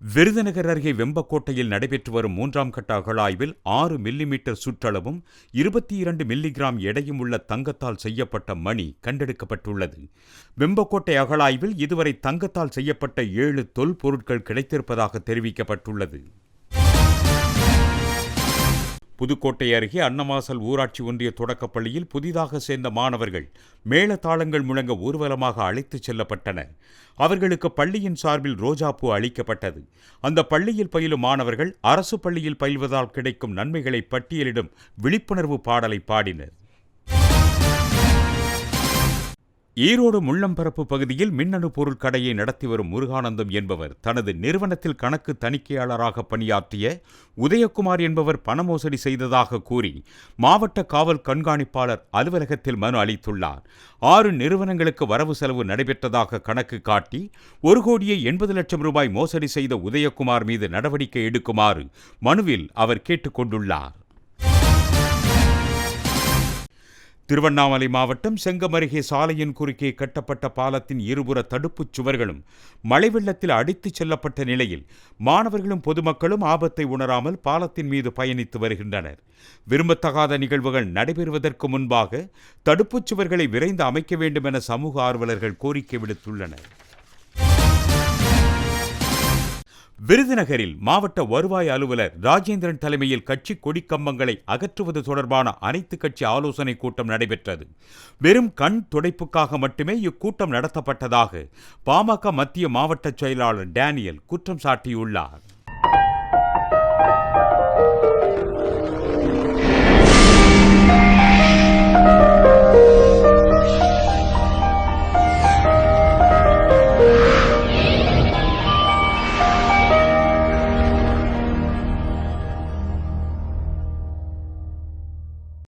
விருதுநகர் அருகே வெம்பக்கோட்டையில் நடைபெற்று வரும் மூன்றாம் கட்ட அகழாய்வில் ஆறு மில்லிமீட்டர் சுற்றளவும் இருபத்தி இரண்டு மில்லிகிராம் எடையும் உள்ள தங்கத்தால் செய்யப்பட்ட மணி கண்டெடுக்கப்பட்டுள்ளது. வெம்பக்கோட்டை அகழாய்வில் இதுவரை தங்கத்தால் செய்யப்பட்ட ஏழு தொல்பொருட்கள் கிடைத்திருப்பதாக தெரிவிக்கப்பட்டுள்ளது. புதுக்கோட்டை அருகே அன்னவாசல் ஊராட்சி ஒன்றிய தொடக்கப்பள்ளியில் புதிதாக சேர்ந்த மாணவர்கள் மேளதாளங்கள் முழங்க ஊர்வலமாக அழைத்துச் செல்லப்பட்டனர். அவர்களுக்கு பள்ளியின் சார்பில் ரோஜாப்பூ அளிக்கப்பட்டது. அந்த பள்ளியில் பயிலும் மாணவர்கள் அரசு பள்ளியில் பயில்வதால் கிடைக்கும் நன்மைகளை பட்டியலிடும் விழிப்புணர்வு பாடலை பாடினர். ஈரோடு முள்ளம்பரப்பு பகுதியில் மின்னணு பொருள் கடையை நடத்தி வரும் முருகானந்தம் என்பவர் தனது நிறுவனத்தில் கணக்கு தணிக்கையாளராக பணியாற்றிய உதயகுமார் என்பவர் பண மோசடி செய்ததாக கூறி மாவட்ட காவல் கண்காணிப்பாளர் அலுவலகத்தில் மனு அளித்துள்ளார். ஆறு நிறுவனங்களுக்கு வரவு செலவு நடைபெற்றதாக கணக்கு காட்டி ஒரு கோடியே எண்பது லட்சம் ரூபாய் மோசடி செய்த உதயகுமார் மீது நடவடிக்கை எடுக்குமாறு மனுவில் அவர் கேட்டுக்கொண்டுள்ளார். திருவண்ணாமலை மாவட்டம் செங்கம் அருகே சாலையின் குறுக்கே கட்டப்பட்ட பாலத்தின் இருபுற தடுப்புச் சுவர்களும் மழை வெள்ளத்தில் அடித்துச் செல்லப்பட்ட நிலையில் மாணவர்களும் பொதுமக்களும் ஆபத்தை உணராமல் பாலத்தின் மீது பயணித்து வருகின்றனர். விரும்பத்தகாத நிகழ்வுகள் நடைபெறுவதற்கு முன்பாக தடுப்புச் சுவர்களை விரைந்து அமைக்க வேண்டும் என சமூக ஆர்வலர்கள் கோரிக்கை விடுத்துள்ளனர். விருதுநகரில் மாவட்ட வருவாய் அலுவலர் ராஜேந்திரன் தலைமையில் கட்சி கொடிக்கம்பங்களை அகற்றுவது தொடர்பான அனைத்து கட்சி ஆலோசனை கூட்டம் நடைபெற்றது. வெறும் கண் துடைப்புக்காக மட்டுமே இக்கூட்டம் நடத்தப்பட்டதாக பாமக மத்திய மாவட்ட செயலாளர் டேனியல் குற்றம் சாட்டியுள்ளார்.